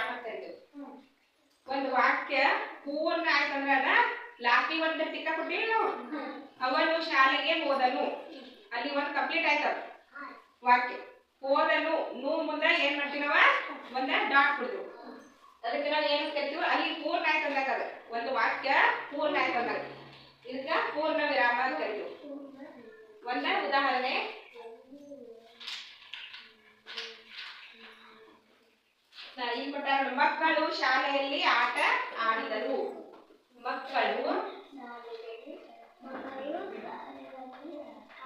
ಹೇಳ್ತೀವಿ ಒಂದು ವಾಕ್ಯ ಪೂರ್ಣ ಆಯ್ತಂದ್ರೆ ಅದ ಲಾಸ್ಟಿ ಒಂದು ಟಿಕ್ಕ ಕೊಟ್ಟಿವಿ ನಾವು. ಅವನು ಶಾಲೆಗೆ ಹೋದನು. ಅಲ್ಲಿ ಒಂದು ಕಂಪ್ಲೀಟ್ ಆಯ್ತದ. ವಾಕ್ಯ, ಹೋದನು. ನೂ ಮುಂದೆ ಏನ್ ಮಾಡ್ತೀನವ? ನಾವ ಒಂದ ಡಾಟ್ ಬಿಡ್ತೀವಿ ಅದಕ್ಕೆ ನಾವು ಏನ್ ಕರಿತೀವಿ, ಅಲ್ಲಿ ಪೂರ್ಣ ಆಯ್ತಂದಾಗ ಅದ. ಒಂದು ವಾಕ್ಯ, ಪೂರ್ಣ ಆಯ್ತಂದಾಗ ಇದಕ್ಕ ಪೂರ್ಣ ವಿರಾಮ ಅಂತ ಕರಿತೀವಿ. ಒಂದ ಉದಾಹರಣೆ. ಇಲ್ಲಿ ಕೊಟ್ಟ ಮಕ್ಕಳು ಶಾಲೆಯಲ್ಲಿ ಆಟ ಆಡಿದರು. ಮಕ್ಕಳು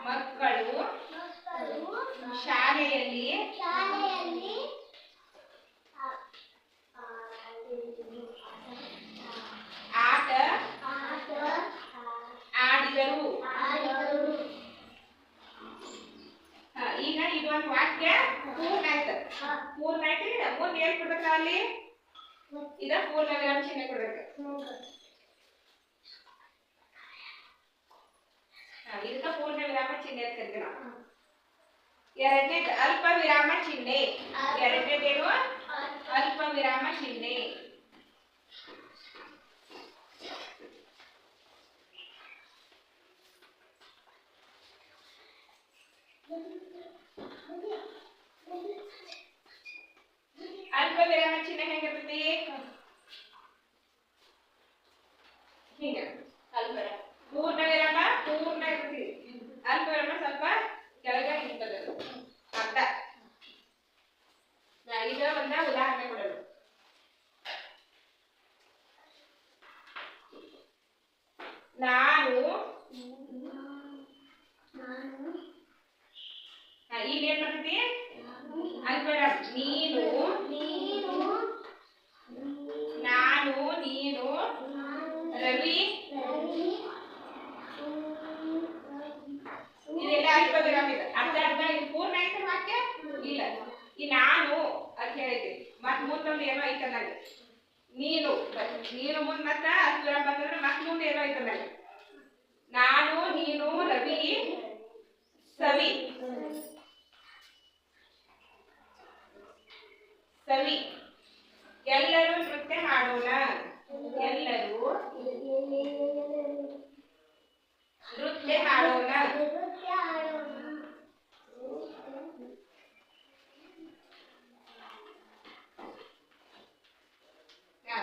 ಮಕ್ಕಳು ಶಾಲೆಯಲ್ಲಿ ಶಾಲೆಯಲ್ಲಿ ಆಟ ಆಟ ಆಡಿದರು ಆಡಿದರು ಹ, ಈಗ ಇದೊಂದು ವಾಕ್ಯ ಪೂರ್ಣ ಆಯ್ತು ಪೂರ್ಣ ಆಯ್ತು ಮುಂದೆ ಏನ್ ಕೊಡ್ಬೇಕ ಅಲ್ಲಿ ಇದ ಪೂರ್ಣ ವಿರಾಮ ಚಿಹ್ನೆ ಕೊಡ್ಬೇಕು ಹ, ಇದಕ್ಕ ಪೂರ್ಣ ವಿರಾಮ ಚಿಹ್ನೆ ಅಂತ ಕರಿತೀವಿ ನಾವು ಎರಡನೇದು ಅಲ್ಪ ವಿರಾಮ ಚಿಹ್ನೆ ಎರಡನೇದೇನು ಅಲ್ಪ ವಿರಾಮ ಚಿಹ್ನೆ ಅಲ್ಪ ವಿರಾಮ ಚಿಹ್ನೆ ಹೆಂಗಿರ್ತೈತಿ ಹಿಂಗ ಅಲ್ಪ ವಿರಾಮ ಪೂರ್ಣ ವಿರಾಮ ಪೂರ್ಣ ಇರ್ತೈತಿ ಅಲ್ಪ ವಿರಾಮ ಸ್ವಲ್ಪ ಕೆಳಗ ನಿಂತದ ಅರ್ಧ ನಾ ಈಗ ಒಂದ ಉದಾಹರಣೆ ಕೊಡೋದು ನಾನು ಈಗ ಏನ್ ಮಾಡ್ತೈತಿ ವಿರಾಮ ನೀನು ನೀನು, ನಾನು, ನೀನು, ರವಿ, ಇದೆಲ್ಲ ಅಲ್ಪ ವಿರಾಮ ಇದೆ. ಅರ್ಧ ಅರ್ಧ ಇದು ಪೂರ್ಣ ಐತೆ ವಾಕ್ಯ? ಇಲ್ಲ. ಈ ನಾನು ಅಂತ ಹೇಳಿದ್ವಿ ಮತ್ ಮುಂದೊಂದು ಏನೋ ಐತೆ ನನಗೆ ನೀನು. ನೀನು ಮುಂದ್ ಮತ್ತ ಅಲ್ಪ ಬಂದ್ರೆ ಮತ್ ಮುಂದೆ ಏನೋ ಐತೆ ನನಗೆ ನಾನು, ನೀನು, ರವಿ, ಸವಿ. ಸವಿ ಎಲ್ಲರೂ ನೃತ್ಯ ಮಾಡೋಣ? ಎಲ್ಲರೂ? ನೃತ್ಯ ಮಾಡೋಣ?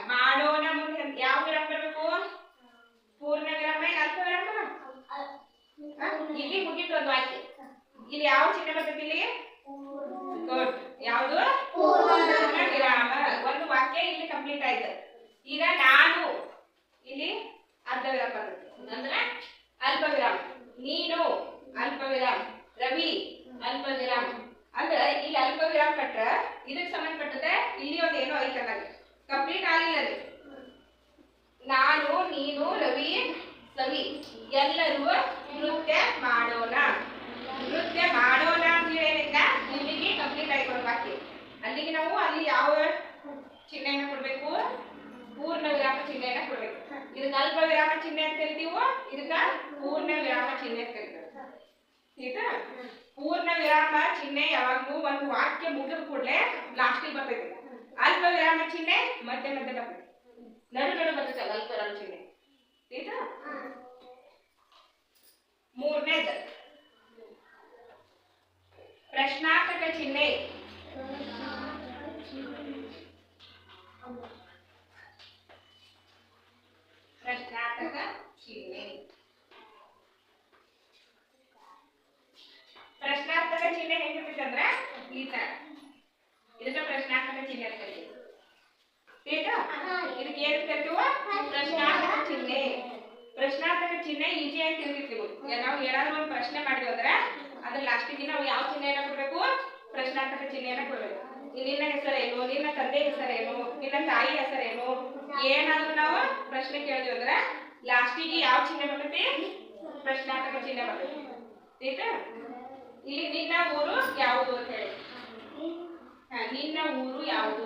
ಮಾಡೋಣ ಮುಂದೆ ಯಾವ ವಿರಾಮ ಬರ್ಬೇಕು? ಪೂರ್ಣ ವಿರಾಮ ಏನ್ ಅಲ್ಪ ವಿರಾಮ? ಇಲ್ಲಿ ಮುಗಿತು ಒಂದು ವಾಕ್ಯ ಇಲ್ಲಿ ಯಾವ ಚಿನ್ನ ಬರ್ತೈತಿ ಇಲ್ಲಿ? ಗುಡ್. ಯಾವುದು ಪೂರ್ಣ ವಿರಾಮ ಒಂದು ವಾಕ್ಯ ಇಲ್ಲಿ ಕಂಪ್ಲೀಟ್ ಆಯ್ತು ಈಗ ನಾನು ಇಲ್ಲಿ ಅರ್ಧ ವಿರಾಮ ಅಂದ್ರೆ ಅಲ್ಪ ವಿರಾಮ ನೀನು ಅಲ್ಪ ವಿರಾಮ ರವಿ ಅಲ್ಪ ವಿರಾಮ ಅಂದ್ರೆ ಇಲ್ಲಿ ಅಲ್ಪ ವಿರಾಮ ಕಟ್ರ ಇದಕ್ಕೆ ಸಂಬಂಧಪಟ್ಟದೆ ಇಲ್ಲಿ ಒಂದು ಏನೋ ಐತೆ ನನಗೆ ಕಂಪ್ಲೀಟ್ ಆಗಿಲ್ಲ ಅದು. ನಾನು, ನೀನು, ರವಿ, ಸವಿ. ಎಲ್ಲರೂ ನೃತ್ಯ ಮಾಡೋಣ. ನೃತ್ಯ ಮಾಡೋಣ ಅಂತ ಹೇಳಿದ ಇಲ್ಲಿಗೆ ಕಂಪ್ಲೀಟ್ ಆಗಿ ಕೊಡಬೇಕು ಅಲ್ಲಿಗೆ ನಾವು ಅಲ್ಲಿ ಯಾವ ಚಿಹ್ನೆಯನ್ನು ಕೊಡ್ಬೇಕು? ಪೂರ್ಣ ವಿರಾಮ ಚಿಹ್ನೆಯನ್ನ ಕೊಡ್ಬೇಕು. ಇದಕ್ಕೆ ಅಲ್ಪ ವಿರಾಮ ಚಿಹ್ನೆ ಅಂತ ಕರಿತೀವೋ, ಇದಕ್ಕ ಪೂರ್ಣ ವಿರಾಮ ಚಿಹ್ನೆ ಅಂತ ಆಯ್ತಾ ಪೂರ್ಣ ವಿರಾಮ ಚಿಹ್ನೆ ಯಾವಾಗ್ಲೂ ಒಂದು ವಾಕ್ಯ ಮುಗಿದ ಕೂಡಲೇ ಲಾಸ್ಟಿಗೆ ಬರ್ತೈತಿ. ಅಲ್ಪ ವಿರಾಮ ಚಿಹ್ನೆ ಮಧ್ಯೆ ಮಧ್ಯೆ ಬರ್ತೈತಿ. ನಡು ನಡು ಬರ್ತೈತಿ ಅಲ್ಲ, ಅಲ್ಪ ವಿರಾಮ ಚಿಹ್ನೆ ಆಯ್ತಾ ಮೂರನೇದು ಪ್ರಶ್ನಾರ್ಥಕ ಚಿಹ್ನೆ. ಪ್ರಶ್ನಾರ್ಥಕ ಚಿಹ್ನೆ ಪ್ರಶ್ನಾರ್ಥಕ ಚಿಹ್ನೆ ಹೆಂಗಿರ್ತೈತಿ ಅಂದ್ರ ಈ ತರ. ಇದನ್ನ ಪ್ರಶ್ನಾರ್ಥಕ ಚಿಹ್ನೆ ಅಂತ ಇದಕ್ಕೆ ಏನ್ ಕರಿತೀವ ಪ್ರಶ್ನಾರ್ಥಕ ಚಿಹ್ನೆ. ಪ್ರಶ್ನಾರ್ಥಕ ಚಿಹ್ನೆ ಈಜಿ ಆಗಿ ತಿಳಿದಿರ್ತೀವಿ ನಾವು ಏನಾದ್ರು ಒಂದು ಪ್ರಶ್ನೆ ಮಾಡಿದ್ವಿ ಅಂದ್ರೆ ಅದ್ರ ಲಾಸ್ಟಿಗೆ ನಾವು ಯಾವ ಚಿಹ್ನೆಯನ್ನ ಕೊಡ್ಬೇಕು? ಪ್ರಶ್ನಾರ್ಥಕ ಚಿಹ್ನೆಯನ್ನ ಕೊಡ್ಬೇಕು. ನಿನ್ನ ಹೆಸರೇನು, ನಿನ್ನ ತಂದೆ ಹೆಸರೇನು, ನಿನ್ನ ತಾಯಿ ಹೆಸರೇನು? ಏನಾದ್ರೂ ನಾವು ಪ್ರಶ್ನೆ ಕೇಳಿದ್ವಿ ಅಂದ್ರೆ ಲಾಸ್ಟಿಗೆ ಯಾವ ಚಿಹ್ನೆ ಬರ್ತೈತಿ? ಪ್ರಶ್ನಾರ್ಥಕ ಚಿಹ್ನೆ ಬರ್ತೈತಿ. ಆಯ್ತಾ? ಇಲ್ಲಿ ನಿನ್ನ ಊರು ಯಾವುದು ಅಂತ ಹೇಳಿ. ನಿನ್ನ ಊರು ಯಾವುದು?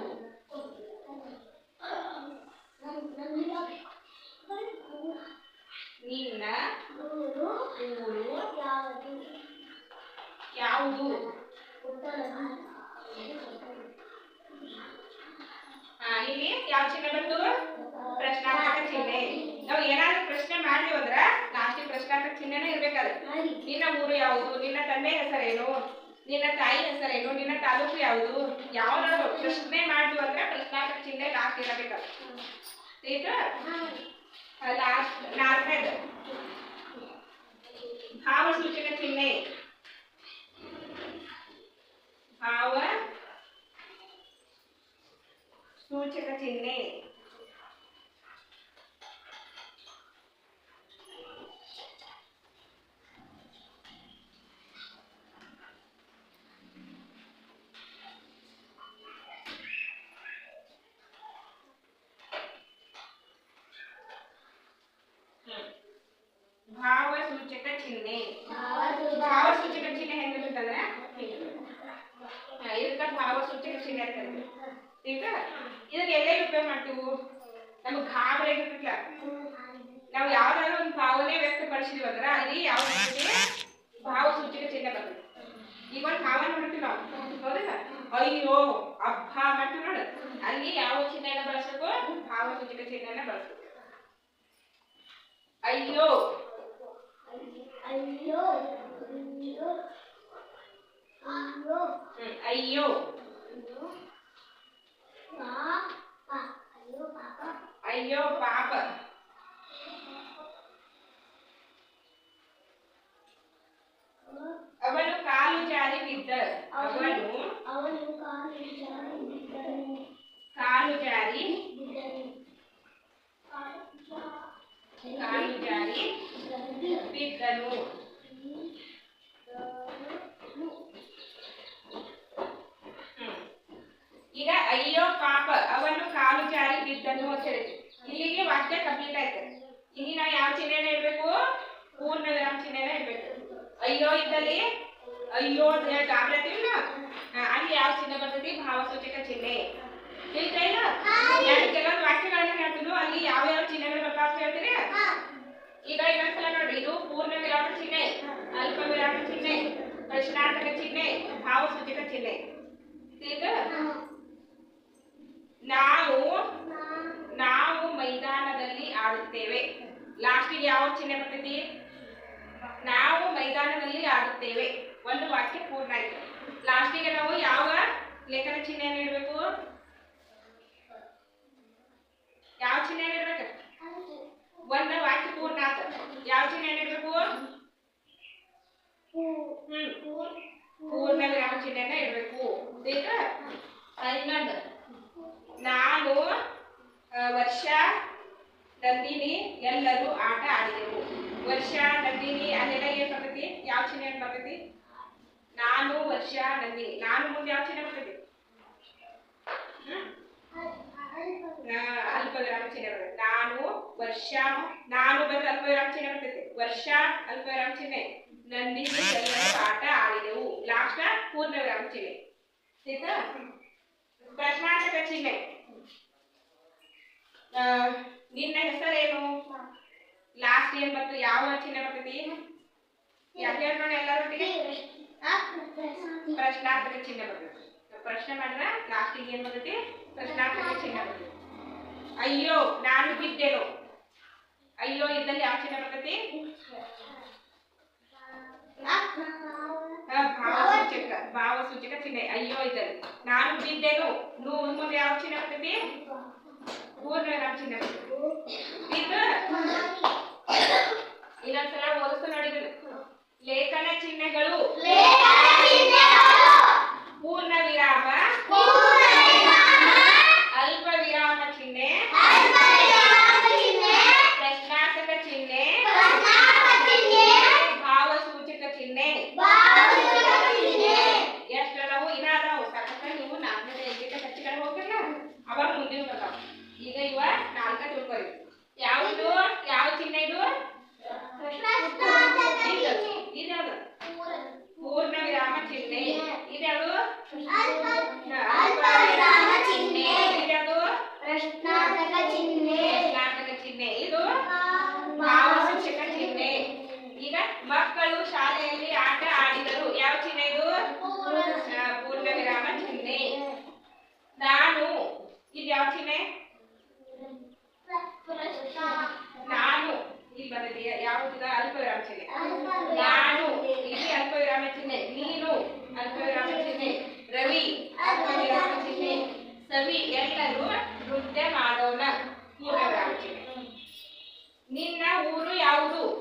ನಿನ್ನ ಊರು ಯಾವುದು? ಯಾವುದು ಹಾ ಇಲ್ಲಿ ಯಾವ ಚಿಹ್ನೆ ಬಂತು? ಪ್ರಶ್ನಾರ್ಥಕ ಚಿಹ್ನೆ. ನಾವು ಏನಾದ್ರೂ ಪ್ರಶ್ನೆ ಮಾಡಿದ್ವಿ ಅಂದ್ರ ಲಾಸ್ಟಿಗೆ ಪ್ರಶ್ನಾರ್ಥಕ ಚಿಹ್ನೆನೇ ಇರ್ಬೇಕಾದ್ರೆ ನಿನ್ನ ಊರು ಯಾವುದು? ನಿನ್ನ ತಂದೆ ಹೆಸರೇನು? ನಿನ್ನ ತಾಯಿ ಹೆಸರೇನು? ನಿನ್ನ ತಾಲೂಕು ಯಾವುದು? ಯಾವ್ದಾದ್ರು ಪ್ರಶ್ನೆ ಮಾಡಿದ್ವಿ ಅಂದ್ರೆ ಪ್ರಶ್ನಾರ್ಥಕ ಚಿಹ್ನೆ ಲಾಸ್ಟ್ ಇರಬೇಕಾದ್ರೆ ಈಗ ಲಾಸ್ಟ್ ನಾಲ್ಕನೇದು ಭಾವಸೂಚಕ ಚಿಹ್ನೆ. ಭಾವ ಸೂಚಕ ಚಿಹ್ನೆ ಹ್ಮ್. ಭಾವಸೂಚಕ ಚಿಹ್ನೆ ಭಾವಸೂಚಕ ಚಿಹ್ನೆ ಹೆಂಗಿರುತ್ತಂದ್ರೆ ಇದಕ್ಕ ಭಾವಸೂಚಕ ಚಿಹ್ನೆ ಅಂತ ಕರೀತೀವಿ. ಈಗ ಇದನ್ನ ಎಲ್ಲೆಲ್ಲಿ ಉಪಯೋಗ ಮಾಡ್ತೀವಿ ನಮ್ಗೆ ಗಾಬರಿ ಆಗಿರ್ತೈತಿಲ್ಲ ನಾವು ಯಾವ್ದಾದ್ರು ಒಂದು ಭಾವನೆ ವ್ಯಕ್ತಪಡಿಸಿದ್ವಿ ಅಂದ್ರೆ ಅಲ್ಲಿ ಯಾವ ಭಾವಸೂಚಕ ಚಿಹ್ನೆ ಬರ್ತದೆ ಈಗ ಒಂದು ಭಾವನೆ ಮಾಡ್ತೀವಿ ನಾವು ಹೌದಲ್ಲ ಅಯ್ಯೋ ಅಬ್ಬ ಮಾಡ್ತೀವಿ ನೋಡು ಅಲ್ಲಿ ಯಾವ ಚಿಹ್ನೆನ ಬಳಸ್ಬೇಕು ಭಾವಸೂಚಕ ಚಿಹ್ನೆನ ಬಳಸ್ಬೇಕು ಅಯ್ಯೋ ಅಯ್ಯೋ ಅಯ್ಯೋ ಅಯ್ಯೋ ಹ್ಮ್, ಅಯ್ಯೋ ಪಾಪ ಅಯ್ಯೋ ಪಾಪ ಅಯ್ಯೋ ಪಾಪ ಅವನು ಕಾಲು ಜಾರಿ ಬಿದ್ದ ಅವನು ಅವನು ಕಾಲು ಜಾರಿ ಬಿದ್ದನು ಕಾಲು ಜಾರಿ ಬಿದ್ದನು ಕಾಲು ಜಾರಿ ಬಿದ್ದನು ಹ್ಮ್. ಈಗ ಅಯ್ಯೋ ಪಾಪ ಅವನು ಜಾರಿ ಅಂತ ಹೇಳಿದ್ವಿ. ಇಲ್ಲಿಗೆ ವಾಕ್ಯ ಕಂಪ್ಲೀಟ್ ಆಯ್ತು. ಇಲ್ಲಿ ನಾವು ಯಾವ ಚಿಹ್ನೆನ ಇಡ್ಬೇಕು? ಪೂರ್ಣ ವಿರಾಮ ಚಿಹ್ನೆನ ಇಡ್ಬೇಕು. ಅಯ್ಯೋ ಇದ್ದಲ್ಲಿ ಅಯ್ಯೋ ಅಂತ ಹೇಳಿ ಗಾಬರಿತೀವಿ ಅಲ್ಲಿ ಯಾವ ಚಿಹ್ನೆ ಬರ್ತೈತಿ? ಭಾವಸೂಚಕ ಚಿಹ್ನೆ. ಹೇಳ್ತಾ ಇಲ್ಲ? ನಾನು ಕೆಲವೊಂದು ವಾಕ್ಯಗಳನ್ನ ಹೇಳ್ತೀನಿ. ಅಲ್ಲಿ ಯಾವ ಯಾವ ಚಿಹ್ನೆಗಳು ಬರ್ತಾವ ಅಂತ ಹೇಳ್ತೀರಿ? ಈಗ ಇನ್ನೊಂದ್ಸಲ ನೋಡ್ರಿ. ಇದು ಪೂರ್ಣ ವಿರಾಮ ಚಿಹ್ನೆ ಅಲ್ಪ ವಿರಾಮ ಚಿಹ್ನೆ ಪ್ರಶ್ನಾರ್ಥಕ ಚಿಹ್ನೆ ಭಾವಸೂಚಕ ಚಿಹ್ನೆ. ನಾವು ನಾವು ಮೈದಾನದಲ್ಲಿ ಆಡುತ್ತೇವೆ ಯಾವ ಚಿಹ್ನೆ ಬರ್ತೈತಿ ನಾವು ಮೈದಾನದಲ್ಲಿ ಆಡುತ್ತೇವೆ. ಒಂದು ವಾಕ್ಯ ಪೂರ್ಣ ಆಯ್ತು. ಲಾಸ್ಟಿಗೆ ನಾವು ಯಾವ ಲೇಖನ ಚಿಹ್ನೆಯನ್ನು ಇಡಬೇಕು ಯಾವ ಚಿಹ್ನೆಯನ್ನು ಇಡ್ಬೇಕು ಒಂದು ವಾಕ್ಯ ಪೂರ್ಣ ಆತ ಯಾವ ಚಿಹ್ನೆಯನ್ನು ಇಡಬೇಕು ಹ್ಮ್. ಪೂರ್ಣ ವಿರಾಮ ಚಿಹ್ನೆನ ಇಡಬೇಕು? ಈಗ ಇನ್ನೊಂದು ನಾನು ಆ, ವರ್ಷ ನಂದಿನಿ ಎಲ್ಲರೂ ಆಟ ಆಡಿದೆವು ವರ್ಷ ನಂದಿನಿ ಅಲ್ಲೆಲ್ಲ ಏನ್ ಬರ್ತೈತಿ ಯಾವ ಚಿಹ್ನೆ ನಾನು ವರ್ಷ ನಂದಿನಿ ನಾನು ಮುಂದೆ ಯಾವ ಚಿಹ್ನೆ ಬರ್ತೈತಿ ಹ್ಮ್? ಆ, ಅಲ್ಪ ವಿರಾಮ ಚಿಹ್ನೆ ಬರ್ತೈತಿ ನಾನು ವರ್ಷ ನಾನು ಬಂದು ಅಲ್ಪ ವಿರಾಮ ಚಿಹ್ನೆ ಬರ್ತೈತಿ ವರ್ಷ ಅಲ್ಪ ವಿರಾಮ ಚಿಹ್ನೆ ಎಲ್ಲರೂ ಆಟ ಆಡಿದೆವು. ಲಾಸ್ಟ್ ಪೂರ್ಣ ವಿರಾಮ ಚಿಹ್ನೆ ಆಯ್ತಾ? ಪ್ರಶ್ನಾರ್ಥಕ ಚಿಹ್ನೆ ನಿನ್ನ ಹೆಸರೇನು? ಲಾಸ್ಟ್ ಏನ್ ಬಂತು? ಯಾವ ಚಿಹ್ನೆ ಬರ್ತೈತಿ ಯಾಕೆ ಹೇಳ್ಬೇಡ ಎಲ್ಲರೊಟ್ಟಿಗೆ? ಪ್ರಶ್ನಾರ್ಥಕ ಚಿಹ್ನೆ ಬರ್ತದೆ ಪ್ರಶ್ನೆ ಮಾಡಿದ್ರೆ ಲಾಸ್ಟಿಗೆ ಏನ್ ಬರ್ತೈತಿ? ಪ್ರಶ್ನಾರ್ಥಕ ಚಿಹ್ನೆ ಬರ್ತೈತಿ. ಅಯ್ಯೋ, ನಾನು ಬಿದ್ದೆನು. ಅಯ್ಯೋ ಇದ್ದಲ್ಲಿ ಯಾವ ಚಿಹ್ನೆ ಬರ್ತೈತಿ? ಭಾವಸೂಚಕ ಭಾವಸೂಚಕ ಚಿಹ್ನೆ. ಅಯ್ಯೋ ಇದ್ದಲ್ಲಿ ನಾನು ಬಿದ್ದೆನು. ನೂ ಮುಂದೆ ಯಾವ ಚಿಹ್ನೆ ಬರ್ತೈತಿ? ಪೂರ್ಣ ಚಿಹ್ನೆ ಬರ್ತೈತಿ?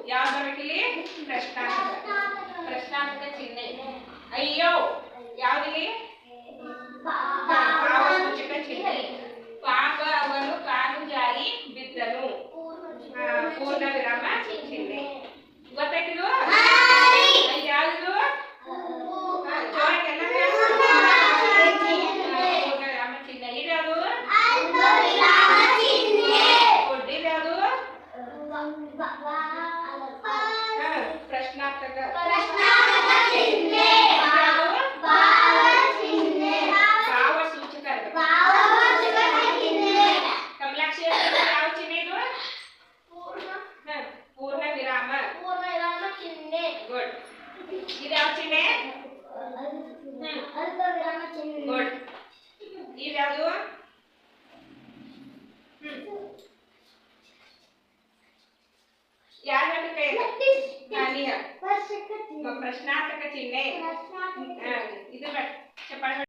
ಯಾವ ಇದು ಯಾವ